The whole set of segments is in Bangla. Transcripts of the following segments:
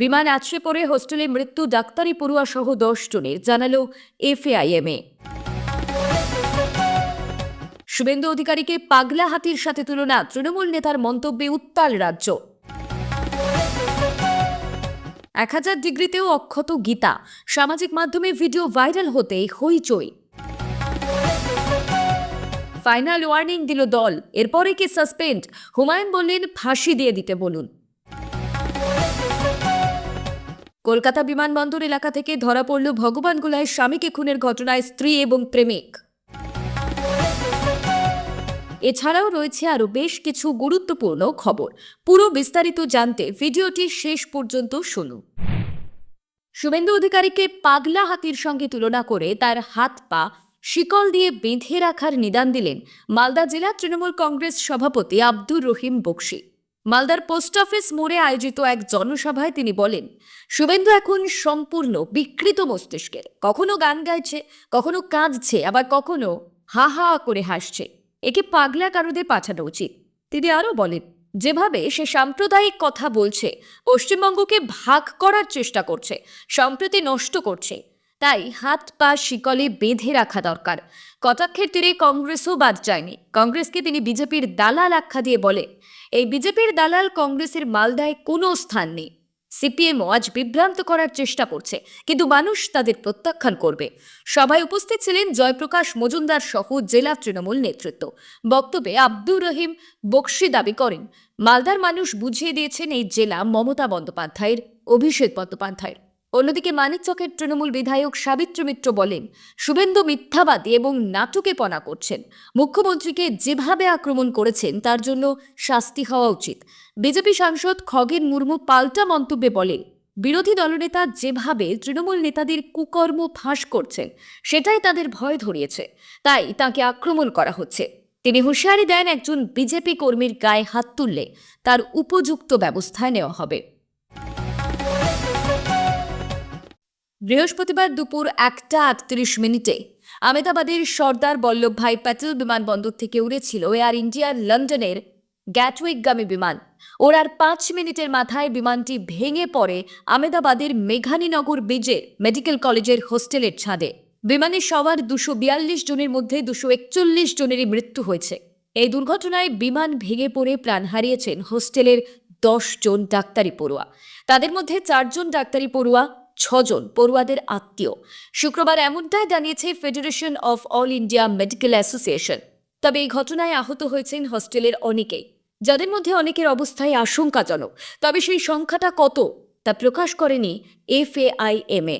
বিমান আছড়ে পড়ে হোস্টেলে মৃত্যু ডাক্তারি পড়ুয়া সহ দশ জনের, জানালো এফএআইএমএ। শুভেন্দু অধিকারীকে পাগলা হাতির সাথে তুলনা, তৃণমূল নেতার মন্তব্যে উত্তাল রাজ্য। এক হাজার ডিগ্রিতেও অক্ষত গীতা, সামাজিক মাধ্যমে ভিডিও ভাইরাল হতে হইচই। ফাইনাল ওয়ার্নিং দিল দল, এরপরে কি সাসপেন্ড? হুমায়ুন বললেন, ফাঁসি দিয়ে দিতে বলুন। কলকাতা বিমানবন্দর এলাকা থেকে ধরা পড়ল ভগবান গোলায় স্বামীকে খুনের ঘটনায় স্ত্রী এবং প্রেমিক। এছাড়াও রয়েছে আরও বেশ কিছু গুরুত্বপূর্ণ খবর। পুরো বিস্তারিত জানতে ভিডিওটি শেষ পর্যন্ত শুনুন। শুভেন্দু অধিকারীকে পাগলা হাতির সঙ্গে তুলনা করে তার হাত পা শিকল দিয়ে বেঁধে রাখার নিদান দিলেন মালদা জেলা তৃণমূল কংগ্রেস সভাপতি আব্দুর রহিম বক্সি। মালদার পোস্ট অফিস মোড়ে আয়োজিত এক জনসভায় তিনি বলেন, শুভেন্দু এখন সম্পূর্ণ বিকৃত মস্তিষ্কের। কখনো গান গাইছে, কখনো কাঁদছে, আবার কখনো হা হা করে হাসছে। একে পাগলা কারুদের পাঠানো উচিত। তিনি আরও বলেন, যেভাবে সে সাম্প্রদায়িক কথা বলছে, পশ্চিমবঙ্গকে ভাগ করার চেষ্টা করছে, সম্প্রীতি নষ্ট করছে তাই হাত, পা, শিকলে বেঁধে রাখা দরকার। কটাক্ষের তীরে কংগ্রেসও বাদ যায়নি। কংগ্রেসকে তিনি বিজেপির দালাল আখ্যা দিয়ে বলে, এই বিজেপির দালাল কংগ্রেসের মালদায় কোনো স্থান নেই। সিপিএমও আজ বিভ্রান্ত করার চেষ্টা করছে, কিন্তু মানুষ তাদের প্রত্যাখ্যান করবে। সভায় উপস্থিত ছিলেন জয়প্রকাশ মজুমদার সহ জেলা তৃণমূল নেতৃত্ব। বক্তব্যে আব্দুর রহিম বক্সি দাবি করেন, মালদার মানুষ বুঝিয়ে দিয়েছেন এই জেলা মমতা বন্দ্যোপাধ্যায়ের, অভিষেক বন্দ্যোপাধ্যায়ের। অন্যদিকে মানিকচকের তৃণমূল বিধায়ক সাবিত্র মিত্র বলেন, শুভেন্দু মিথ্যাবাদী এবং নাটকেপনা করছেন। মুখ্যমন্ত্রীকে যেভাবে আক্রমণ করেছেন, তার জন্য শাস্তি হওয়া উচিত। বিজেপি সাংসদ খগেন মুর্মু পাল্টা মন্তব্যে বলেন, বিরোধী দলনেতা যেভাবে তৃণমূল নেতাদের কুকর্ম ফাঁস করছেন, সেটাই তাদের ভয় ধরিয়েছে। তাই তাকে আক্রমণ করা হচ্ছে। তিনি হুঁশিয়ারি দেন একজন বিজেপি কর্মীর গায়ে হাত তুললে তার উপযুক্ত ব্যবস্থায় নেওয়া হবে। বৃহস্পতিবার দুপুর একটা আটত্রিশ মিনিটে আমেদাবাদের সর্দার বল্লভভাই প্যাটেল বিমানবন্দর থেকে উড়েছিল এয়ার ইন্ডিয়ার লন্ডনের গ্যাটউইকগামী বিমান। ওর আর পাঁচ মিনিটের মাথায় বিমানটি ভেঙে পড়ে আমেদাবাদের মেঘানীনগর ব্রিজের মেডিকেল কলেজের হোস্টেলের ছাদে। বিমানে সবার দুশো বিয়াল্লিশ জনের মধ্যে দুশো একচল্লিশ জনেরই মৃত্যু হয়েছে। এই দুর্ঘটনায় বিমান ভেঙে পড়ে প্রাণ হারিয়েছেন হোস্টেলের দশ জন ডাক্তারি পড়ুয়া। তাদের মধ্যে চারজন ডাক্তারি পড়ুয়া ছজন পড়ুয়াদের আত্মীয়। শুক্রবার এমনটাই জানিয়েছে federation of all India medical association তবে এই ঘটনায় আহত হয়েছেন হস্টেলের অনেকেই। যাদের মধ্যে অনেকের অবস্থায় আশঙ্কাজনক। তবে সেই সংখ্যাটা কত তা প্রকাশ করেনি এফএআইএমএ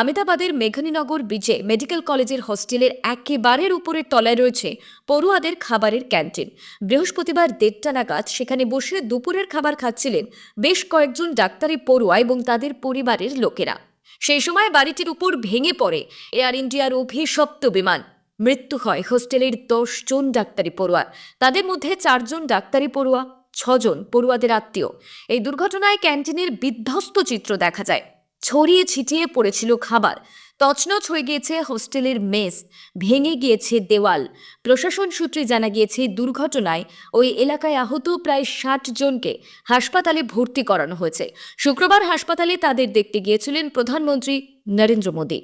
আমেদাবাদের মেঘানীনগর বিচে মেডিকেল কলেজের হস্টেলের একেবারের উপরের তলায় রয়েছে পড়ুয়াদের খাবারের ক্যান্টিন। বৃহস্পতিবার দেড়টা নাগাদ সেখানে বসে দুপুরের খাবার খাচ্ছিলেন বেশ কয়েকজন ডাক্তারি পড়ুয়া এবং তাদের পরিবারের লোকেরা। সেই সময় বাড়িটির উপর ভেঙে পড়ে এয়ার ইন্ডিয়ার অভিশপ্ত বিমান। মৃত্যু হয় হোস্টেলের জন ডাক্তারি পড়ুয়ার তাদের মধ্যে চারজন ডাক্তারি পড়ুয়া, ছজন পড়ুয়াদের আত্মীয়। এই দুর্ঘটনায় ক্যান্টিনের বিধ্বস্ত চিত্র দেখা যায়। ছড়িয়ে ছিটিয়ে পড়েছিল খাবার। তছনছ হয়ে গিয়েছে হোস্টেলের মেস, ভেঙে গিয়েছে দেওয়াল। প্রশাসন সূত্রে জানা গিয়েছে, দুর্ঘটনায় ওই এলাকায় আহত প্রায় ষাট জনকে হাসপাতালে ভর্তি করানো হয়েছে। শুক্রবার হাসপাতালে তাদের দেখতে গিয়েছিলেন প্রধানমন্ত্রী নরেন্দ্র মোদী।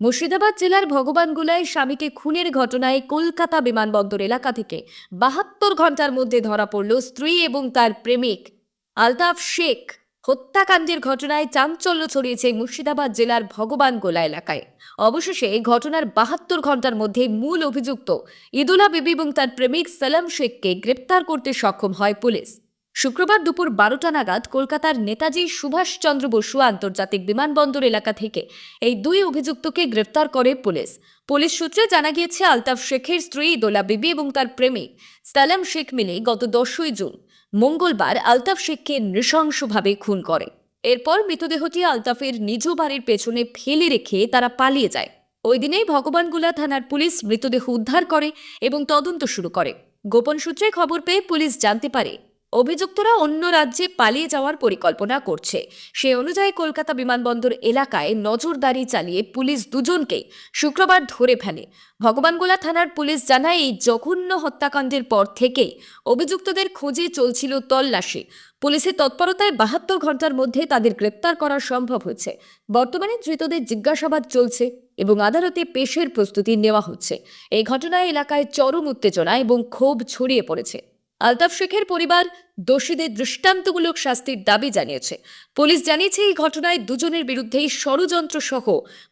মুর্শিদাবাদ জেলার ভগবানগুলায় স্বামীকে খুনের ঘটনায় কলকাতা বিমানবন্দর এলাকা থেকে বাহাত্তর ঘণ্টার মধ্যে ধরা পড়ল স্ত্রী এবং তার প্রেমিক। আলতাফ শেখ হত্যাকাণ্ডের ঘটনায় চাঞ্চল্য ছড়িয়েছে মুর্শিদাবাদ জেলার ভগবানগোলা এলাকায়। অবশেষে ঘটনার বাহাত্তর ঘণ্টার মধ্যে মূল অভিযুক্ত ইদুলা বিবি এবং তার প্রেমিক সালাম শেখকে গ্রেপ্তার করতে সক্ষম হয় পুলিশ। শুক্রবার দুপুর বারোটা নাগাদ কলকাতার নেতাজি সুভাষচন্দ্র বসু আন্তর্জাতিক বিমানবন্দর এলাকা থেকে এই দুই অভিযুক্তকে গ্রেপ্তার করে পুলিশ। পুলিশ সূত্রে জানা গিয়েছে, আলতাফ শেখের স্ত্রী দোলা বিবি এবং তার প্রেমিক সালাম শেখ মিলে গত দশই জুন মঙ্গলবার আলতাফ শেখকে নৃশংসভাবে খুন করে। এরপর মৃতদেহটি আলতাফের নিজ বাড়ির পেছনে ফেলে রেখে তারা পালিয়ে যায়। ওই দিনেই ভগবানগুলা থানার পুলিশ মৃতদেহ উদ্ধার করে এবং তদন্ত শুরু করে। গোপন সূত্রে খবর পেয়ে পুলিশ জানতে পারে অভিযুক্তরা অন্য রাজ্যে পালিয়ে যাওয়ার পরিকল্পনা করছে। সে অনুযায়ী কলকাতা বিমানবন্দর এলাকায় নজরদারি চালিয়ে পুলিশ দুজনকে শুক্রবার ধরে ফেলে। ভগবানগোলা থানার পুলিশ জানায়, এই জঘন্য হত্যাকাণ্ডের পর থেকেই অভিযুক্তদের খোঁজে চলছিল তল্লাশি। পুলিশের তৎপরতায় বাহাত্তর ঘণ্টার মধ্যে তাদের গ্রেপ্তার করা সম্ভব হয়েছে। বর্তমানে ধৃতদের জিজ্ঞাসাবাদ চলছে এবং আদালতে পেশের প্রস্তুতি নেওয়া হচ্ছে। এই ঘটনায় এলাকায় চরম উত্তেজনা এবং ক্ষোভ ছড়িয়ে পড়েছে। আলতাফ শেখের পরিবার দোষীদের দৃষ্টান্তমূলক শাস্তির দাবি জানিয়েছে। পুলিশ জানিয়েছে, এই ঘটনায় দুজনের বিরুদ্ধেই ষড়যন্ত্র সহ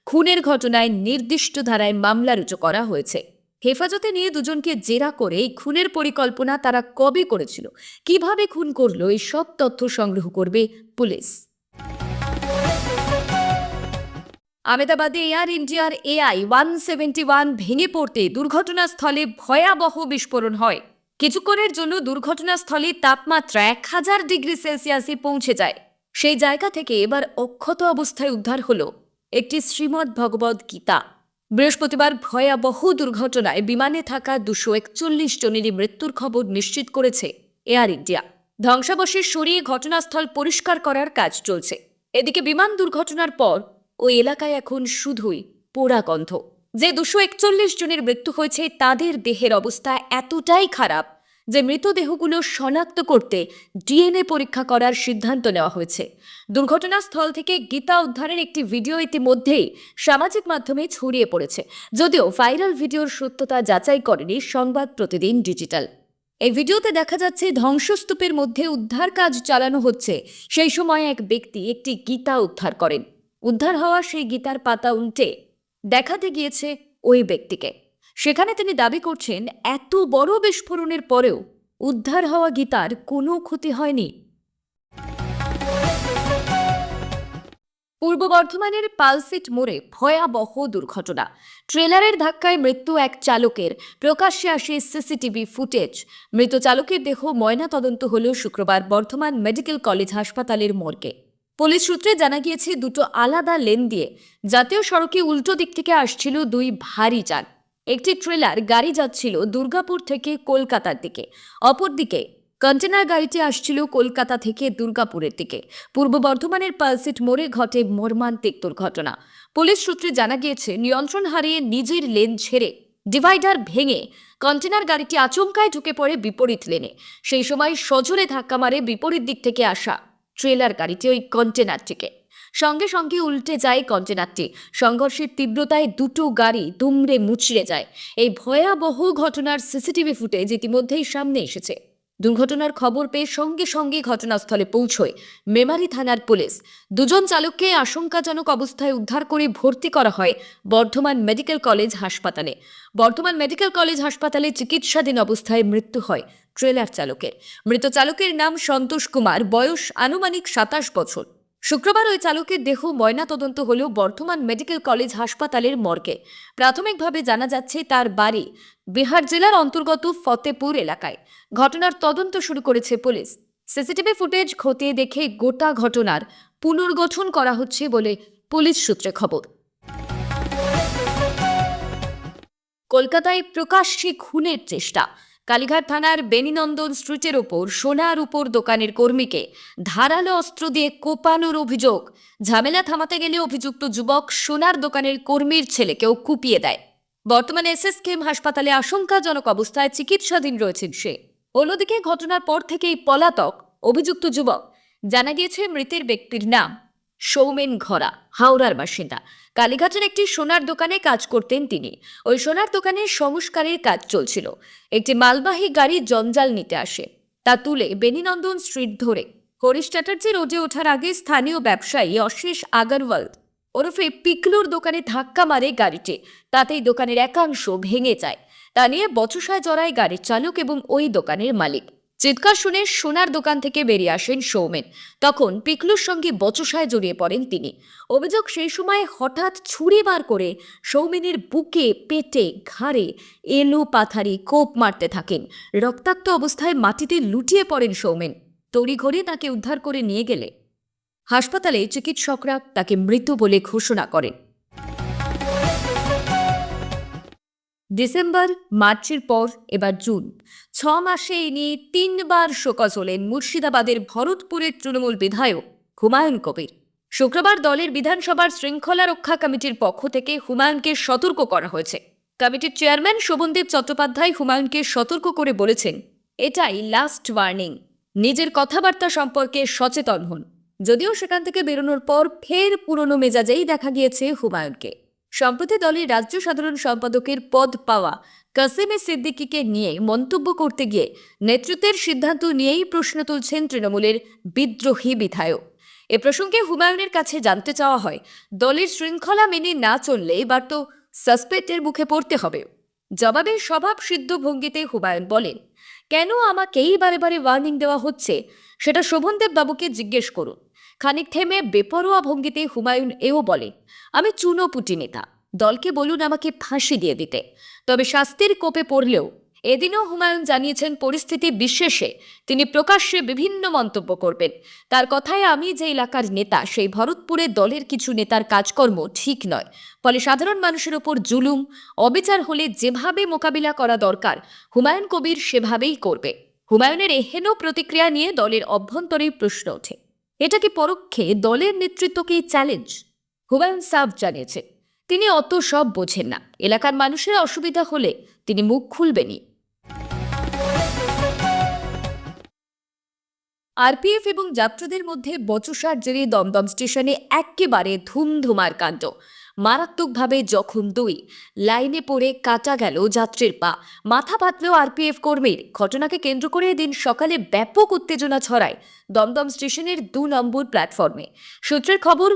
খুনের ঘটনায় নির্দিষ্ট ধারায় মামলা রুজু করা হয়েছে। হেফাজতে নিয়ে দুজনকে জেরা করে এই খুনের পরিকল্পনা তারা কবে করেছিল? কীভাবে খুন করল? এই সব তথ্য সংগ্রহ করবে পুলিশ। আমেদাবাদে এয়ার ইন্ডিয়ার এআই ওয়ান সেভেন্টি ওয়ান ভেঙে পড়তে দুর্ঘটনাস্থলে ভয়াবহ বিস্ফোরণ হয়। কিছুক্ষণের জন্য দুর্ঘটনাস্থলে তাপমাত্রা এক হাজার ডিগ্রি সেলসিয়াসে পৌঁছে যায়। সেই জায়গা থেকে এবার অক্ষত অবস্থায় উদ্ধার হল একটি শ্রীমদ্ ভগবদ গীতা। বৃহস্পতিবার ভয়াবহ দুর্ঘটনায় বিমানে থাকা দুশো একচল্লিশ জনেরই মৃত্যুর খবর নিশ্চিত করেছে এয়ার ইন্ডিয়া। ধ্বংসাবশেষ সরিয়ে ঘটনাস্থল পরিষ্কার করার কাজ চলছে। এদিকে বিমান দুর্ঘটনার পর ওই এলাকায় এখন শুধুই পোড়া গন্ধ যে দুশো একচল্লিশ জনের মৃত্যু হয়েছে, তাদের দেহের অবস্থা এতটাই খারাপ যে মৃতদেহগুলো শনাক্ত করতে ডিএনএ পরীক্ষা করার সিদ্ধান্ত নেওয়া হয়েছে। দুর্ঘটনাস্থল থেকে গীতা উদ্ধারের একটি ভিডিও ইতিমধ্যেই সামাজিক মাধ্যমে ছড়িয়ে পড়েছে। যদিও ভাইরাল ভিডিওর সত্যতা যাচাই করেনি সংবাদ প্রতিদিন ডিজিটাল। এই ভিডিওতে দেখা যাচ্ছে, ধ্বংসস্তূপের মধ্যে উদ্ধার কাজ চালানো হচ্ছে। সেই সময় এক ব্যক্তি একটি গীতা উদ্ধার করেন। উদ্ধার হওয়া সেই গীতার পাতা উল্টে দেখাতে গিয়েছে ওই ব্যক্তিকে। সেখানে তিনি দাবি করছেন, এত বড় বিস্ফোরণের পরেও উদ্ধার হওয়া গীতার কোনো ক্ষতি হয়নি। পূর্ব বর্ধমানের পালসিট মোড়ে ভয়াবহ দুর্ঘটনা। ট্রেলারের ধাক্কায় মৃত্যু এক চালকের। প্রকাশ্যে আসে সিসিটিভি ফুটেজ। মৃত চালকের দেহ ময়নাতদন্ত হল শুক্রবার বর্ধমান মেডিকেল কলেজ হাসপাতালের মর্গে। পুলিশ সূত্রে জানা গিয়েছে, দুটো আলাদা লেন দিয়ে জাতীয় সড়কে উল্টো দিক থেকে আসছিল দুই ভারী যান। একটি ট্রেলার গাড়ি যাচ্ছিল দুর্গাপুর থেকে কলকাতার দিকে। অপরদিকে কন্টেনার গাড়িটি আসছিল কলকাতা থেকে দুর্গাপুরের দিকে। পূর্ব বর্ধমানের পালসিট মোড়ে ঘটে মর্মান্তিক দুর্ঘটনা। পুলিশ সূত্রে জানা গিয়েছে, নিয়ন্ত্রণ হারিয়ে নিজের লেন ছেড়ে ডিভাইডার ভেঙে কন্টেনার গাড়িটি আচমকায় ঢুকে পড়ে বিপরীত লেনে। সেই সময় সজোরে ধাক্কা মারে বিপরীত দিক থেকে আসা ট্রেলার গাড়িটি ওই কন্টেনারটিকে সঙ্গে সঙ্গে উল্টে যায় কন্টেনারটি। সংঘর্ষের তীব্রতায় দুটো গাড়ি দুমড়ে মুচড়ে যায়। এই ভয়াবহ ঘটনার সিসিটিভি ফুটেজ ইতিমধ্যেই সামনে এসেছে। দুর্ঘটনার খবর পেয়ে সঙ্গে সঙ্গে ঘটনাস্থলে পৌঁছয় মেমারি থানার পুলিশ। দুজন চালককে আশঙ্কাজনক অবস্থায় উদ্ধার করে ভর্তি করা হয় বর্ধমান মেডিকেল কলেজ হাসপাতালে। বর্ধমান মেডিকেল কলেজ হাসপাতালে চিকিৎসাধীন অবস্থায় মৃত্যু হয় ট্রেলার চালকের। মৃত চালকের নাম সন্তোষ কুমার, বয়স আনুমানিক সাতাশ বছর। শুক্রবার ওই চালকের দেহ ময়নাতদন্ত হলেও বর্ধমান মেডিকেল কলেজ হাসপাতালের মর্গে। প্রাথমিকভাবে জানা যাচ্ছে তার বাড়ি বিহার জেলার অন্তর্গত ফতেপুর এলাকায়। ঘটনার তদন্ত শুরু করেছে পুলিশ। সিসিটিভি ফুটেজ খতিয়ে দেখে গোটা ঘটনার পুনর্গঠন করা হচ্ছে বলে পুলিশ সূত্রে খবর। কলকাতায় প্রকাশ্যে খুনের চেষ্টা। কালীঘাট থানার বেনিনন্দন স্ট্রিটের ওপর সোনার উপর দোকানের কর্মীকে ধারালো অস্ত্র দিয়ে কোপানোর অভিযোগ। ঝামেলা থামাতে গেলে অভিযুক্ত যুবক সোনার দোকানের কর্মীর ছেলেকেও কুপিয়ে দেয়। বর্তমানে এসএসকেএম হাসপাতালে আশঙ্কাজনক অবস্থায় চিকিৎসাধীন রয়েছেন সে। অন্যদিকে ঘটনার পর থেকেই পলাতক অভিযুক্ত যুবক। জানা গিয়েছে মৃতের ব্যক্তির নাম সৌমেন ঘরা হাওড়ার বাসিন্দা। কালীঘাটের একটি সোনার দোকানে কাজ করতেন তিনি। ওই সোনার দোকানে সংস্কারের কাজ চলছিল। একটি মালবাহী গাড়ি জঞ্জাল নিতে আসে। তা তুলে বেনিনন্দন স্ট্রিট ধরে। হরিশ চ্যাটার্জি রোডে ওঠার আগে স্থানীয় ব্যবসায়ী অশেষ আগরওয়াল ওরফে পিকলুর দোকানে ধাক্কা মারে গাড়িটি। তাতেই দোকানের একাংশ ভেঙে যায়। তা নিয়ে বচসায় জড়ায় গাড়ির চালক এবং ওই দোকানের মালিক। চিৎকার শুনে সোনার দোকান থেকে বেরিয়ে আসেন সৌমেন। তখন পিকলুর সঙ্গে বচসায় জড়িয়ে পড়েন তিনি। অভিযোগ সেই সময় হঠাৎ ছুরি বার করে সৌমেনের বুকে, পেটে, ঘাড়ে এলো পাথারি, কোপ মারতে থাকেন। রক্তাক্ত অবস্থায় মাটিতে লুটিয়ে পড়েন সৌমেন। তড়িঘড়ি তাকে উদ্ধার করে নিয়ে গেলে। হাসপাতালে চিকিৎসকরা তাকে মৃত বলে ঘোষণা করেন। ডিসেম্বর, মার্চের পর এবার জুন। ছ মাসে নিয়ে তিনবার শোকজ হলেন মুর্শিদাবাদের ভরতপুরের তৃণমূল বিধায়ক হুমায়ুন কবির। শুক্রবার দলের বিধানসভার শৃঙ্খলা রক্ষা কমিটির পক্ষ থেকে হুমায়ুনকে সতর্ক করা হয়েছে। কমিটির চেয়ারম্যান শোভনদেব চট্টোপাধ্যায় হুমায়ুনকে সতর্ক করে বলেছেন, এটাই লাস্ট ওয়ার্নিং নিজের কথাবার্তা সম্পর্কে সচেতন হন। যদিও সেখান থেকে বেরোনোর পর ফের পুরনো মেজাজেই দেখা গিয়েছে হুমায়ুনকে। সম্প্রতি দলের রাজ্য সাধারণ সম্পাদকের পদ পাওয়া কাসিমে সিদ্দিকিকে নিয়ে মন্তব্য করতে গিয়ে নেতৃত্বের সিদ্ধান্ত নিয়েই প্রশ্ন তুলছেন তৃণমূলের বিদ্রোহী বিধায়ক। এ প্রসঙ্গে হুমায়ুনের কাছে জানতে চাওয়া হয়, দলের শৃঙ্খলা মেনে না চললে এবার তো সাসপেক্টের মুখে পড়তে হবে। জবাবে স্বভাব সিদ্ধ ভঙ্গিতে হুমায়ুন বলেন, কেন আমাকেই বারে বারে ওয়ার্নিং দেওয়া হচ্ছে? সেটা শোভনদেব বাবুকে জিজ্ঞেস করুন। খানিক থেমে বেপরোয়া ভঙ্গিতে হুমায়ুন এও বলে, আমি চুনো চুনোপুটি নেতা, দলকে বলুন আমাকে ফাঁসি দিয়ে দিতে। তবে শাস্তির কোপে পড়লেও এদিনও হুমায়ুন জানিয়েছেন পরিস্থিতি বিশেষে তিনি প্রকাশ্যে বিভিন্ন মন্তব্য করবেন। তার কথায় আমি যে এলাকার নেতা, সেই ভরতপুরে দলের কিছু নেতার কাজকর্ম ঠিক নয়। ফলে সাধারণ মানুষের ওপর জুলুম, অবিচার হলে যেভাবে মোকাবিলা করা দরকার, হুমায়ুন কবির সেভাবেই করবে। হুমায়ুনের এহেন প্রতিক্রিয়া নিয়ে দলের অভ্যন্তরে প্রশ্ন ওঠে। এটা কি পরোক্ষে দলের নেতৃত্বকেই চ্যালেঞ্জ হুমায়ুন সাফ জানিয়েছে। তিনি অত সব বোঝেন না। এলাকার মানুষের অসুবিধা হলে তিনি মুখ খুলবেনই। আরপিএফ এবং যাত্রীদের মধ্যে বচসার জেরে দমদম স্টেশনে একেবারে ধুমধুমার কাণ্ড। মারাত্মকভাবে জখম দুই। লাইনে পড়ে কাটা গেল যাত্রীর পা। মাথা পাতলেও আরপিএফ কর্মীর ঘটনাকে কেন্দ্র করে এদিন সকালে ব্যাপক উত্তেজনা ছড়ায় দমদম স্টেশনের দু নম্বর প্ল্যাটফর্মে। সূত্রের খবর,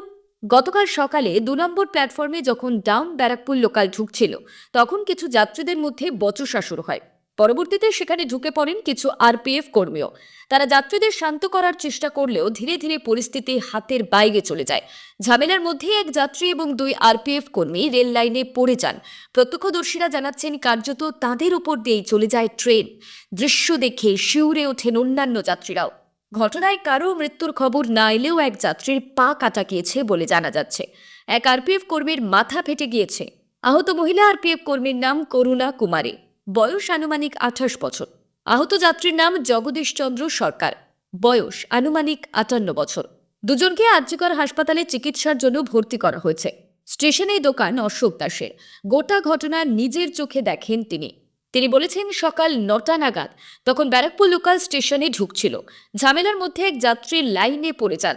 গতকাল সকালে দু নম্বর প্ল্যাটফর্মে যখন ডাউন ব্যারাকপুর লোকাল ঢুকছিল, তখন কিছু যাত্রীদের মধ্যে বচসা শুরু হয়। পরবর্তীতে সেখানে ঢুকে পড়েন কিছু আরপিএফ কর্মীও। তারা যাত্রীদের শান্ত করার চেষ্টা করলেও ধীরে ধীরে পরিস্থিতি হাতের বাইরে চলে যায়। ঝামেলার মধ্যেই এক যাত্রী এবং দুই আরপিএফ কর্মী রেল লাইনে পড়ে যান। প্রত্যক্ষদর্শীরা জানাচ্ছেন, কার্যত তাদের উপর দিয়েই চলে যায় ট্রেন। দৃশ্য দেখে শিউরে ওঠেন অন্যান্য যাত্রীরাও। ঘটনায় কারও মৃত্যুর খবর না এলেও এক যাত্রীর পা কাটা গিয়েছে বলে জানা যাচ্ছে। এক আরপিএফ কর্মীর মাথা ফেটে গিয়েছে। আহত মহিলা আরপিএফ কর্মীর নাম করুণা কুমারী। বয়স আনুমানিক আঠাশ বছর। আহত যাত্রীর নাম জগদীশ চন্দ্র সরকার। বয়স আনুমানিক আটান্ন বছর। দুজনকে আর্যকর হাসপাতালে চিকিৎসার জন্য ভর্তি করা হয়েছে। স্টেশনে দোকান অশোক দাসের। গোটা ঘটনা নিজের চোখে দেখেন তিনি। তিনি বলেছেন, সকাল নটা নাগাদ তখন ব্যারাকপুর লোকাল স্টেশনে ঢুকছিল। ঝামেলার মধ্যে এক যাত্রী লাইনে পড়ে যান।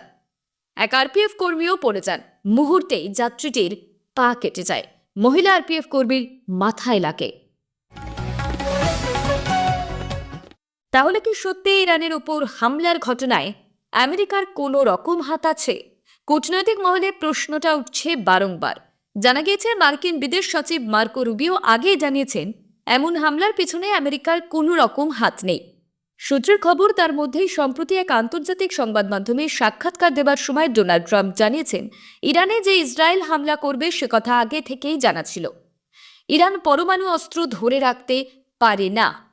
এক আরপিএফ কর্মীও পড়ে যান। মুহূর্তেই যাত্রীটির পা কেটে যায়। মহিলা আরপিএফ কর্মীর মাথায় লাগে। তাহলে কি সত্যি ইরানের উপর হামলার ঘটনায় আমেরিকার কোনো রকম হাত আছে? কূটনৈতিক মহলে প্রশ্নটা উঠছে বারংবার। জানা গিয়েছে, মার্কিন বিদেশ সচিব মার্কো রুবিও আগেই জানিয়েছেন, এমন হামলার পিছনে আমেরিকার কোনো রকম হাত নেই। সূত্রের খবর, তার মধ্যেই সম্প্রতি এক আন্তর্জাতিক সংবাদ মাধ্যমে সাক্ষাৎকার দেবার সময় ডোনাল্ড ট্রাম্প জানিয়েছেন, ইরানে যে ইসরায়েল হামলা করবে সে কথা আগে থেকেই জানা ছিল। ইরান পরমাণু অস্ত্র ধরে রাখতে পারে না।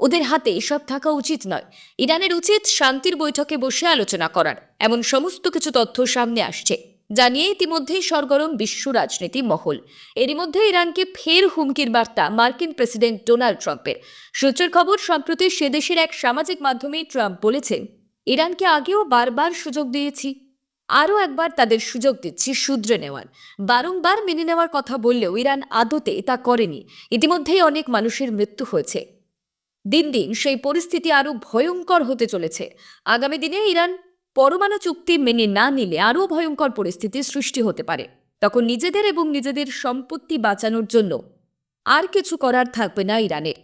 ওদের হাতে এসব থাকা উচিত নয়। ইরানের উচিত শান্তির বৈঠকে বসে আলোচনা করার। এমন সমস্ত কিছু তথ্য সামনে আসছে জানিয়ে ইতিমধ্যেই সরগরম বিশ্ব রাজনীতি মহল। এরই মধ্যে ইরানকে ফের হুমকির বার্তা মার্কিন প্রেসিডেন্ট ডোনাল্ড ট্রাম্পের। সূত্রের খবর, সম্প্রতি সে দেশের এক সামাজিক মাধ্যমে ট্রাম্প বলেছেন, ইরানকে আগেও বারবার সুযোগ দিয়েছি। আরও একবার তাদের সুযোগ দিচ্ছি শুধরে নেওয়ার। বারংবার মেনে নেওয়ার কথা বললেও ইরান আদতে তা করেনি। ইতিমধ্যেই অনেক মানুষের মৃত্যু হয়েছে। দিন দিন সেই পরিস্থিতি আরও ভয়ঙ্কর হতে চলেছে। আগামী দিনে ইরান পরমাণু চুক্তি মেনে না নিলে আরও ভয়ঙ্কর পরিস্থিতির সৃষ্টি হতে পারে। তখন নিজেদের এবং নিজেদের সম্পত্তি বাঁচানোর জন্য আর কিছু করার থাকবে না ইরানের।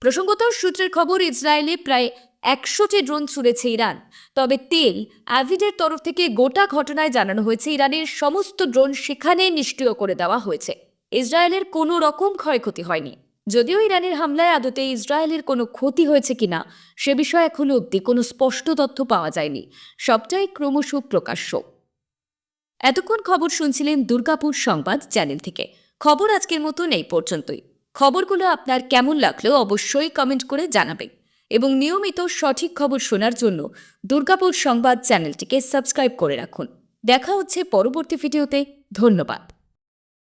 প্রসঙ্গত সূত্রের খবর, ইসরায়েলে প্রায় একশোটি ড্রোন ছুড়েছে ইরান। তবে তেল অ্যাভিডের তরফ থেকে গোটা ঘটনায় জানানো হয়েছে, ইরানের সমস্ত ড্রোন সেখানে নিষ্ক্রিয় করে দেওয়া হয়েছে। ইসরায়েলের কোনো রকম ক্ষয়ক্ষতি হয়নি। যদিও ইরানের হামলায় আদতে ইসরায়েলের কোনো ক্ষতি হয়েছে কিনা, সে বিষয়ে এখনও অবধি কোনো স্পষ্ট তথ্য পাওয়া যায়নি। সবটাই ক্রমশ প্রকাশ্য। এতক্ষণ খবর শুনছিলেন দুর্গাপুর সংবাদ চ্যানেল থেকে। খবর আজকের মতন এই পর্যন্তই। খবরগুলো আপনার কেমন লাগল অবশ্যই কমেন্ট করে জানাবেন। এবং নিয়মিত সঠিক খবর শোনার জন্য দুর্গাপুর সংবাদ চ্যানেলটিকে সাবস্ক্রাইব করে রাখুন। দেখা হচ্ছে পরবর্তী ভিডিওতে। ধন্যবাদ।